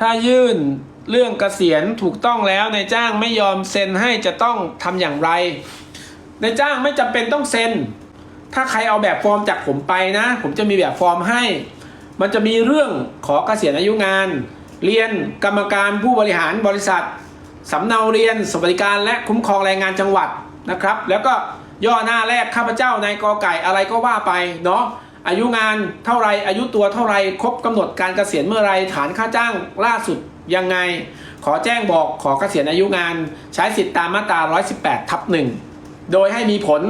ถ้ายื่นเรื่องเกษียณถูกต้องแล้วนายจ้างไม่ยอมเซ็นให้จะต้องทำอย่างไรนายจ้างไม่จำเป็นต้องเซ็น ถ้าใครเอาแบบฟอร์มจากผมไปนะ ผมจะมีแบบฟอร์มให้ มันจะมีเรื่องขอเกษียณอายุงาน เรียนกรรมการผู้บริหารบริษัทสำเนาเรียนสวัสดิการและคุ้มครองแรงงานจังหวัดนะครับ แล้วก็ย่อหน้าแรกข้าพเจ้านายกอไก่อะไรก็ว่าไปเนาะ อายุงานเท่าไรอายุตัวเท่าไรครบกำหนดการเกษียณเมื่อไรฐานค่าจ้างล่าสุดยังไง ขอแจ้งบอกขอเกษียณอายุงาน ใช้สิทธิตามมาตรา 118 ทับหนึ่งโดยให้มีผล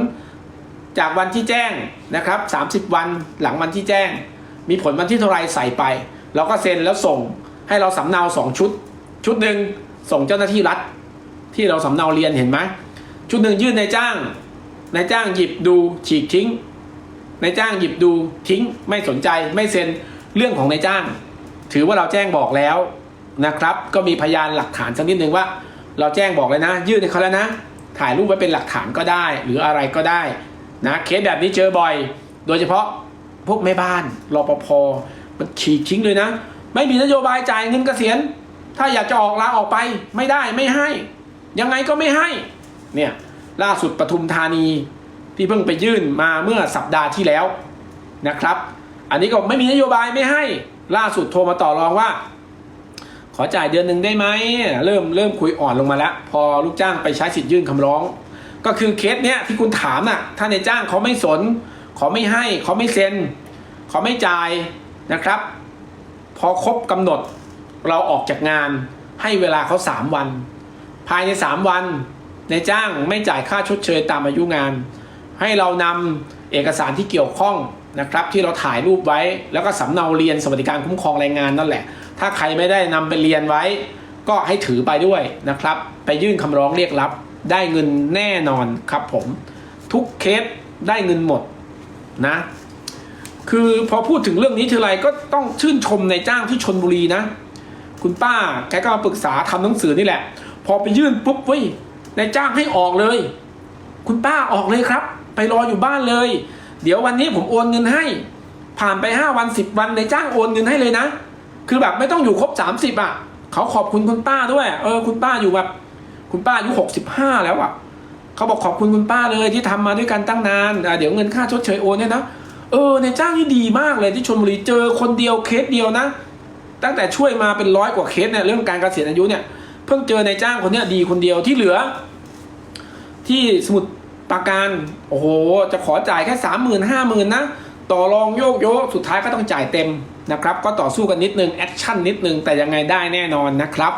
จากวันที่แจ้งนะครับ 30 วันหลังวันที่แจ้ง มีผลวันที่เท่าไรใส่ไปเราก็เซ็นแล้วส่งให้เราสำเนาสองชุด ชุดหนึ่งส่งเจ้าหน้าที่รัฐ ที่เราสำเนาเรียนเห็นไหมชุดหนึ่งยื่นนายจ้างนายจ้างหยิบดูฉีกทิ้ง นายจ้างหยิบดูทิ้งไม่สนใจไม่เซ็นเรื่องของนายจ้าง ถือว่าเราแจ้งบอกแล้วนะครับ ก็มีพยานหลักฐานสักนิดหนึ่งว่า เราแจ้งบอกเลยนะ ยื่นให้เขาแล้วนะ ถ่ายรูปไว้เป็นหลักฐานก็ได้ หรืออะไรก็ได้นะเคสแบบนี้เจอบ่อย โดยเฉพาะพวกแม่บ้านรปภมันฉีกทิ้งเลยนะ ไม่มีนโยบายจ่ายเงินเกษียณ ถ้าอยากจะออกลาออกไปไม่ได้ไม่ให้ ยังไงก็ไม่ให้เนี่ยล่าสุดปทุมธานี ที่เพิ่งไปยื่นมาเมื่อสัปดาห์ที่แล้วนะครับ อันนี้ก็ไม่มีนโยบายไม่ให้ล่าสุดโทรมาต่อรองว่า ขอจ่ายเดือนหนึ่งได้ไหมเริ่มเริ่มคุยอ่อนลงมาแล้ว พอลูกจ้างไปใช้สิทธิ์ยื่นคำร้อง ก็คือเคสเนี้ยที่คุณถามน่ะถ้าในจ้างเขาไม่สนเขาไม่ให้เขาไม่เซ็นเขาไม่จ่ายนะครับ พอครบกำหนดเราออกจากงานให้เวลาเขาสามวัน ภายในสามวันในจ้างไม่จ่ายค่าชดเชยตามอายุงาน ให้เรานำเอกสารที่เกี่ยวข้องนะครับ ที่เราถ่ายรูปไว้ แล้วก็สำเนาเรียนสวัสดิการคุ้มครองแรงงานนั่นแหละ ถ้าใครไม่ได้นำไปเรียนไว้ ก็ให้ถือไปด้วยนะครับ ไปยื่นคำร้องเรียกรับ ได้เงินแน่นอนครับผม ทุกเคสได้เงินหมดนะ คือพอพูดถึงเรื่องนี้ทีไรก็ต้องชื่นชมในจ้างที่ชนบุรีนะ คุณป้าแกก็มาปรึกษาทำหนังสือนี่แหละ พอไปยื่นปุ๊บเว้ยนายจ้างให้ออกเลย คุณป้าออกเลยครับ ไปรออยู่บ้านเลย เดี๋ยววันนี้ผมโอนเงินให้ ผ่านไปห้าวันสิบวันในจ้างโอนเงินให้เลยนะ คือแบบไม่ต้องอยู่ครบสามสิบอะเขาขอบคุณคุณป้าด้วยเออคุณป้าอยู่แบบคุณป้าอายุหกสิบห้าแล้วอะเขาบอกขอบคุณคุณป้าเลยที่ทำมาด้วยกันตั้งนานเดี๋ยวเงินค่าชดเชยโอนเนี่ยนะเออในจ้างนี่ดีมากเลยที่ชลบุรีเจอคนเดียวเคสเดียวนะ ตั้งแต่ช่วยมาเป็นร้อยกว่าเคสเนี่ยเรื่องการเกษียณอายุเนี่ยเพิ่งเจอในจ้างคนเนี้ยดีคนเดียวที่เหลือ ที่สมุด ประการโอ้โห จะขอจ่ายแค่สามหมื่นห้าหมื่นนะ ต่อรองโยกโยกสุดท้ายก็ต้องจ่ายเต็มนะครับ ก็ต่อสู้กันนิดนึง แอคชั่นนิดนึง แต่ยังไงได้แน่นอนนะครับ